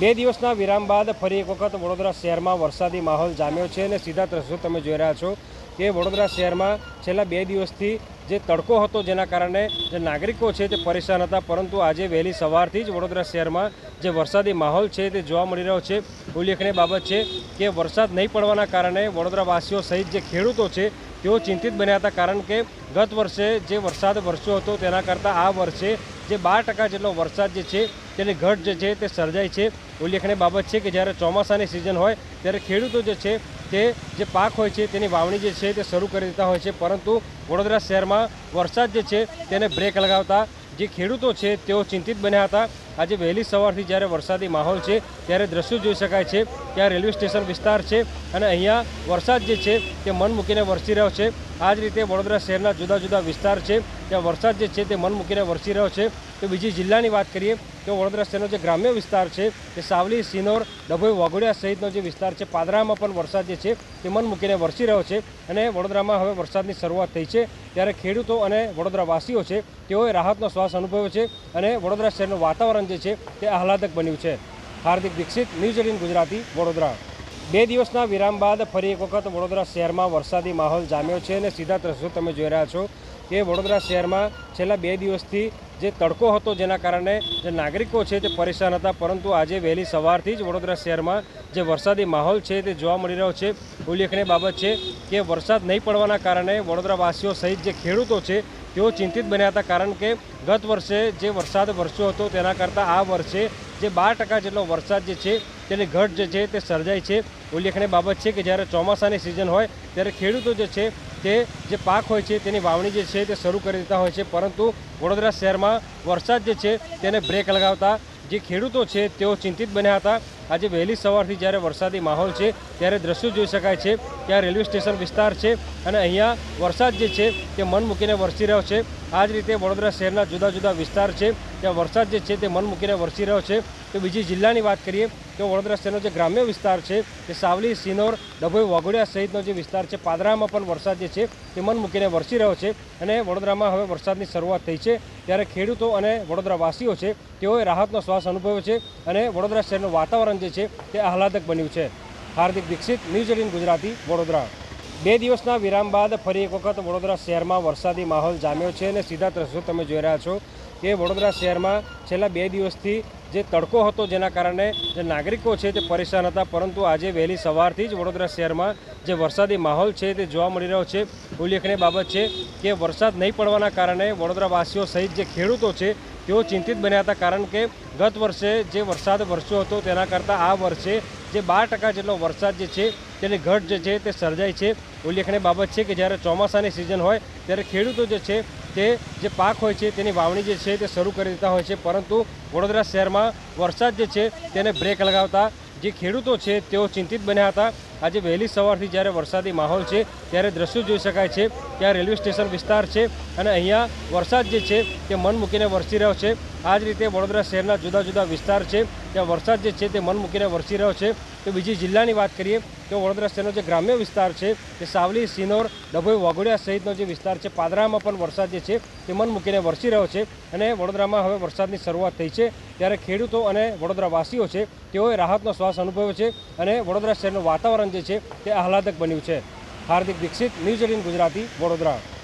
બે દિવસના વિરામ બાદ ફરી એક વખત વડોદરા શહેરમાં વરસાદી માહોલ જામ્યો છે અને સીધા દ્રશ્યો તમે જોઈ રહ્યા છો કે વડોદરા શહેરમાં છેલ્લા બે દિવસથી જે તડકો હતો જેના કારણે જે નાગરિકો છે તે પરેશાન હતા, પરંતુ આજે વહેલી સવારથી જ વડોદરા શહેરમાં જે વરસાદી માહોલ છે તે જોવા મળી રહ્યો છે. ઉલ્લેખનીય બાબત છે કે વરસાદ નહીં પડવાના કારણે વડોદરાવાસીઓ સહિત જે ખેડૂતો છે તેઓ ચિંતિત બન્યા હતા, કારણ કે ગત વર્ષે જે વરસાદ વરસ્યો હતો તેના કરતાં આ વર્ષે જે બાર ટકા જેટલો વરસાદ જે છે, તેની ઘટ જે છે તે સર્જાય છે. ઉલ્લેખનીય બાબત છે કે જ્યારે ચોમાસાની સિઝન હોય, ત્યારે ખેડૂતો જે છે તે જે પાક હોય છે, તેની વાવણી જે છે તે શરૂ કરી દેતા હોય છે. પરંતુ વડોદરા શહેરમાં વરસાદ જે છે તેને બ્રેક લગાવતા જે ખેડૂતો છે, તેઓ ચિંતિત બન્યા હતા. આજે વહેલી સવારથી જ્યારે વરસાદી માહોલ છે, ત્યારે દ્રશ્યો જોઈ શકાય છે કે આ રેલવે સ્ટેશન વિસ્તાર છે અને અહીંયા વરસાદ જે છે તે મન મૂકીને વરસી રહ્યો છે. આ જ રીતે વડોદરા શહેરના જુદા જુદા વિસ્તાર છે, ત્યાં વરસાદ જે છે તે મન મૂકીને વરસી રહ્યો છે. તો બીજી જિલ્લાની વાત કરીએ તો વડોદરા શહેરનો જે ગ્રામ્ય વિસ્તાર છે તે સાવલી, સિનોર, ડભોઈ, વાઘોડિયા સહિતનો જે વિસ્તાર છે, પાદરામાં પણ વરસાદ જે છે તે મન મૂકીને વરસી રહ્યો છે અને વડોદરામાં હવે વરસાદની શરૂઆત થઈ છે. ત્યારે ખેડૂતો અને વડોદરાવાસીઓ છે, તેઓએ રાહતનો શ્વાસ અનુભવ્યો છે અને વડોદરા શહેરનું વાતાવરણ જે છે તે આહલાદક બન્યું છે. Hardik Dixit news eighteen Gujarati, Vadodara. બે દિવસના વિરામ બાદ ફરી એક વખત વડોદરા શહેરમાં વરસાદી માહોલ જામ્યો છે અને સીધા દ્રશ્યો તમે જોઈ રહ્યા છો કે વડોદરા શહેરમાં છેલ્લા બે દિવસથી જે તડકો હતો જેના કારણે જે નાગરિકો છે તે પરેશાન હતા, પરંતુ આજે વહેલી સવારથી જ વડોદરા શહેરમાં જે વરસાદી માહોલ છે તે જોવા મળી રહ્યો છે. ઉલ્લેખનીય બાબત છે કે વરસાદ નહીં પડવાના કારણે વડોદરાવાસીઓ સહિત જે ખેડૂતો છે તેઓ ચિંતિત બન્યા હતા કારણ કે ગત વર્ષે જે વરસાદ વરસ્યો હતો તેના કરતાં આ વર્ષે જે બાર ટકા જેટલો વરસાદ જે છે, તેની ઘટ જે છે તે સર્જાય છે. ઉલ્લેખનીય બાબત છે કે જ્યારે ચોમાસાની સિઝન હોય ત્યારે ખેડૂતો જે છે તે જે પાક હોય છે તેની વાવણી જે છે તે શરૂ કરી દેતા હોય છે. પરંતુ વડોદરા શહેરમાં વરસાદ જે છે તેને બ્રેક લગાવતા જે ખેડૂતો છે તેઓ ચિંતિત બન્યા હતા આજે વહેલી સવારથી જ્યારે વરસાદી માહોલ છે, ત્યારે દ્રશ્યો જોઈ શકાય છે આ રેલવે સ્ટેશન વિસ્તાર છે અને અહીંયા વરસાદ જે છે તે મન મૂકીને વરસી રહ્યો છે. આ જ રીતે વડોદરા શહેરના જુદા જુદા વિસ્તાર છે, ત્યાં વરસાદ જે છે તે મન મૂકીને વરસી રહ્યો છે. તો બીજી જિલ્લાની વાત કરીએ, તો વડોદરા શહેરનો જે ગ્રામ્ય વિસ્તાર છે, તે સાવલી, સિનોર, ડભોઈ, વાઘોડિયા સહિતનો જે વિસ્તાર છે, પાદરામાં પણ વરસાદ જે છે તે મન મૂકીને વરસી રહ્યો છે અને વડોદરામાં હવે વરસાદની શરૂઆત થઈ છે. ત્યારે ખેડૂતો અને વડોદરાવાસીઓ છે, તેઓએ રાહતનો શ્વાસ અનુભવ્યો છે અને વડોદરા શહેરનું વાતાવરણ વાતાવરણ જે છે તે આહલાદક બન્યું છે. Hardik Dixit news eighteen Gujarati, Vadodara. બે દિવસના વિરામ બાદ ફરી એક વખત વડોદરા શહેરમાં વરસાદી માહોલ જામ્યો છે અને સીધા દ્રશ્યો તમે જોઈ રહ્યા છો કે વડોદરા શહેરમાં છેલ્લા બે દિવસથી જે તડકો હતો જેના કારણે જે નાગરિકો છે તે પરેશાન હતા, પરંતુ આજે વહેલી સવારથી જ વડોદરા શહેરમાં જે વરસાદી માહોલ છે તે જોવા મળી રહ્યો છે. ઉલ્લેખનીય બાબત છે કે વરસાદ નહીં પડવાના કારણે વડોદરાવાસીઓ સહિત જે ખેડૂતો છે તેઓ ચિંતિત બન્યા હતા કારણ કે ગત વર્ષે જે વરસાદ વરસ્યો હતો તેના કરતાં આ વર્ષે જે બાર ટકા જેટલો વરસાદ જે છે, તેની ઘટ જે છે તે સર્જાય છે. ઉલ્લેખનીય બાબત છે કે જ્યારે ચોમાસાની સિઝન હોય, ત્યારે ખેડૂતો જે છે તે જે પાક હોય છે તેની વાવણી જે છે તે શરૂ કરી દેતા હોય છે. પરંતુ વડોદરા શહેરમાં વરસાદ જે છે તેને બ્રેક લગાવતા જે ખેડૂતો છે, તેઓ ચિંતિત બન્યા હતા. આજે વહેલી સવારથી જ્યારે વરસાદી માહોલ છે, ત્યારે દ્રશ્યો જોઈ શકાય છે ત્યાં રેલવે સ્ટેશન વિસ્તાર છે અને અહીંયા વરસાદ જે છે, તે મન મૂકીને વરસી રહ્યો છે. આ જ રીતે વડોદરા શહેરના જુદા જુદા વિસ્તાર છે. ત્યાં વરસાદ જે છે તે મન મૂકીને વરસી રહ્યો છે. તો બીજી જિલ્લાની વાત કરીએ તો વડોદરા શહેરનો જે ગ્રામ્ય વિસ્તાર છે તે સાવલી, સિનોર, ડભોઈ, વાઘોડિયા સહિતનો જે વિસ્તાર છે પાદરામાં પણ વરસાદ જે છે તે મન મૂકીને વરસી રહ્યો છે અને વડોદરામાં હવે વરસાદની શરૂઆત થઈ છે. ત્યારે ખેડૂતો અને વડોદરાવાસીઓ છે તેઓએ રાહતનો શ્વાસ અનુભવ્યો છે અને વડોદરા શહેરનું વાતાવરણ જે છે તે આહલાદક બન્યું છે. Hardik Dixit, news eighteen Gujarati, Vadodara.